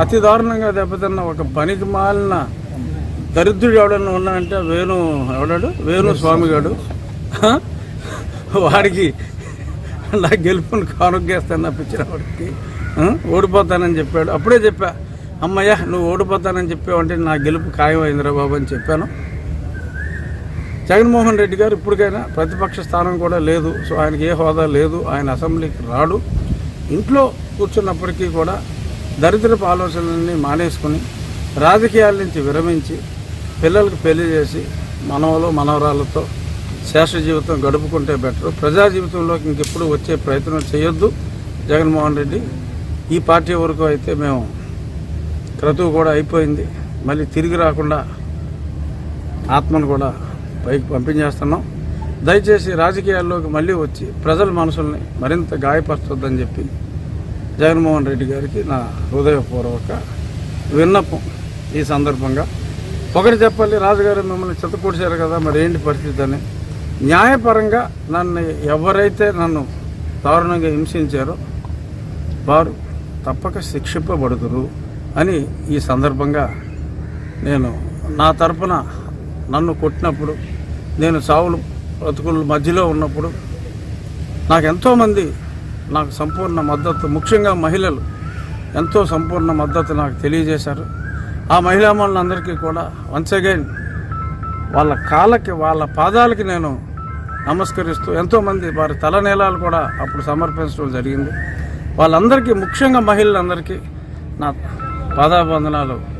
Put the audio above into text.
అతి దారుణంగా దెబ్బతిన్న ఒక పనికి మాలిన దరిద్రుడు ఎవడన్నా ఉన్నాడంటే వేణు ఎవడాడు? వేణు స్వామిగాడు. హ? వాడికి నా గెలుపుని కానుగ్గేస్తాను తప్పించిన వాడికి. ఓడిపోతానని చెప్పాడు. అప్పుడే చెప్పా అమ్మయ్య నువ్వు ఓడిపోతానని చెప్పావంటే నా గెలుపు ఖాయమైందిరా బాబు అని చెప్పాను. జగన్మోహన్ రెడ్డి గారు ఇప్పటికైనా ప్రతిపక్ష స్థానం కూడా లేదు. సో ఆయనకి ఏ హోదా లేదు. ఆయన అసెంబ్లీకి రాడు. ఇంట్లో కూర్చున్నప్పటికీ కూడా దరిద్రపు ఆలోచనలన్నీ మానేసుకుని రాజకీయాల నుంచి విరమించి పిల్లలకు పెళ్ళి చేసి మనవలు మనవరాలతో శేష జీవితం గడుపుకుంటే బెటరు. ప్రజా జీవితంలోకి ఇంకెప్పుడు వచ్చే ప్రయత్నం చేయొద్దు. జగన్మోహన్ రెడ్డి ఈ పార్టీ వరకు అయితే మేము క్రతువు కూడా అయిపోయింది. మళ్ళీ తిరిగి రాకుండా ఆత్మను కూడా పైకి పంపించేస్తున్నాం. దయచేసి రాజకీయాల్లోకి మళ్ళీ వచ్చి ప్రజల మనసుల్ని మరింత గాయపరచొద్దని చెప్పి జగన్మోహన్ రెడ్డి గారికి నా హృదయపూర్వక విన్నపం ఈ సందర్భంగా. ఒకటి చెప్పాలి రాజుగారు మిమ్మల్ని చిత్తకూడిశారు కదా మరి ఏంటి పరిస్థితి అని. న్యాయపరంగా నన్ను ఎవరైతే నన్ను దారుణంగా హింసించారో వారు తప్పక శిక్షింపబడుతురు అని ఈ సందర్భంగా నేను నా తరపున నన్ను కొట్టినప్పుడు నేను సావులు బ్రతుకుల మధ్యలో ఉన్నప్పుడు నాకు ఎంతోమంది నాకు సంపూర్ణ మద్దతు. ముఖ్యంగా మహిళలు ఎంతో సంపూర్ణ మద్దతు నాకు తెలియజేశారు. ఆ మహిళామణులందరికీ కూడా వన్స్ అగైన్ వాళ్ళ కాళ్ళకి వాళ్ళ పాదాలకి నేను నమస్కరిస్తూ ఎంతోమంది వారి తలనీలాలు కూడా అప్పుడు సమర్పించడం జరిగింది. వాళ్ళందరికీ ముఖ్యంగా మహిళలందరికీ నా పాదాబంధనాలు